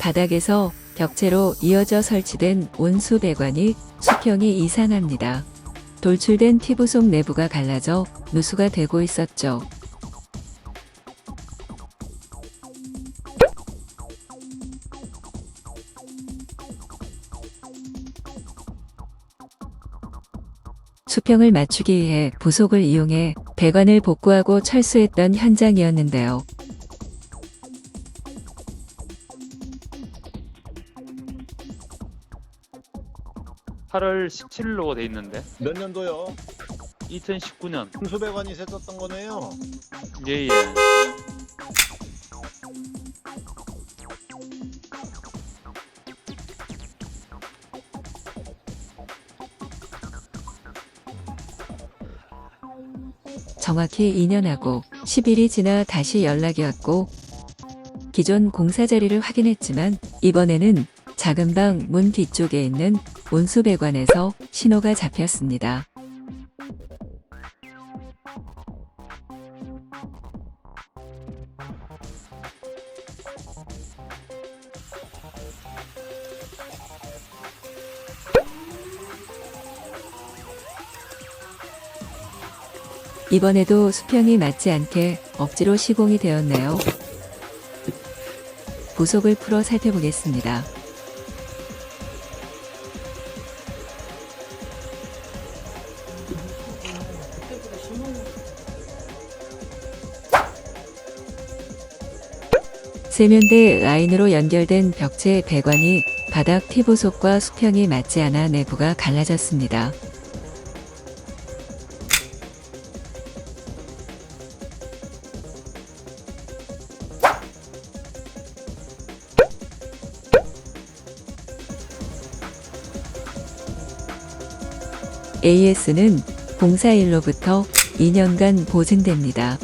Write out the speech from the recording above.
바닥에서 벽체로 이어져 설치된 온수 배관이 수평이 이상합니다. 돌출된 티브속 내부가 갈라져 누수가 되고 있었죠. 수평을 맞추기 위해 부속을 이용해 배관을 복구하고 철수했던 현장이었는데요. 팔월 17일로 돼 있는데 몇 년도요? 2019년 홍수배관이 샜었던 거네요. 예예 정확히 2년하고 10일이 지나 다시 연락이 왔고 기존 공사 자리를 확인했지만 이번에는 작은 방 문 뒤쪽에 있는 온수 배관에서 신호가 잡혔습니다. 이번에도 수평이 맞지 않게 억지로 시공이 되었네요. 부속을 풀어 살펴보겠습니다. 세면대 라인으로 연결된 벽체 배관이 바닥 티부속과 수평이 맞지 않아 내부가 갈라졌습니다. AS는 공사일로부터 2년간 보증됩니다.